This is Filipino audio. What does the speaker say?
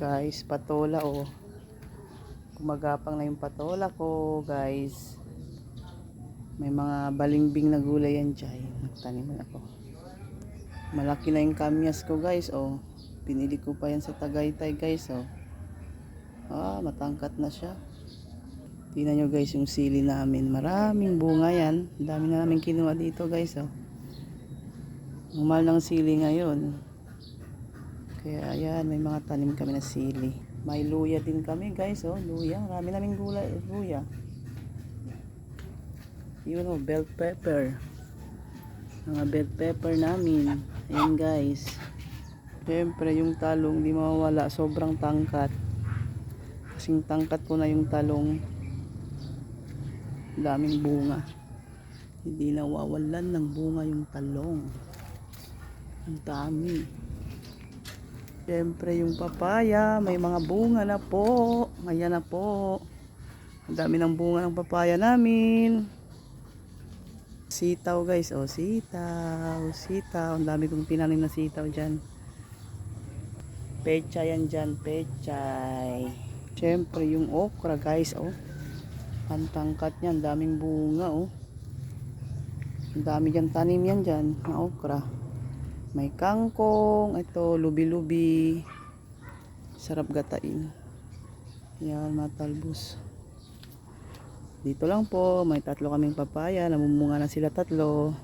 Guys, patola oh. Kumagapang na yung patola ko, guys. May mga balimbing na gulay yan dyan. Nagtanim na ako. Malaki na yung kamyas ko, guys, oh. Pinili ko pa yan sa Tagaytay, guys, oh. Ah, matangkat na siya. Tingnan nyo, guys, yung sili namin. Maraming bunga yan. Dami na namin kinuha dito, guys, oh. Umal ng sili ngayon. Kaya ayan, may mga tanim kami na sili. May luya din kami guys, oh, luya. Marami naming gulay, luya. Yun oh, bell pepper. Mga bell pepper namin. Ayan guys. Siyempre yung talong di mawawala, sobrang tangkat. Kasing tangkat ko na yung talong. Daming bunga. Hindi nawawalan ng bunga yung talong. Ang dami. Siyempre yung papaya, may mga bunga na po. Ayan na po. Ang dami ng bunga ng papaya namin. Sitaw guys, oh sitaw, sitaw. Ang dami kong tinanim na sitaw dyan. Pecha yan dyan, pechay. Siyempre yung okra guys, oh. Ang tangkat niya, ang daming bunga, oh. Ang dami dyan tanim yan dyan, na okra. May kangkong, ito, lubi-lubi. Sarap gatain. Yan, matalbos. Dito lang po, may tatlo kaming papaya, namumunga na sila tatlo.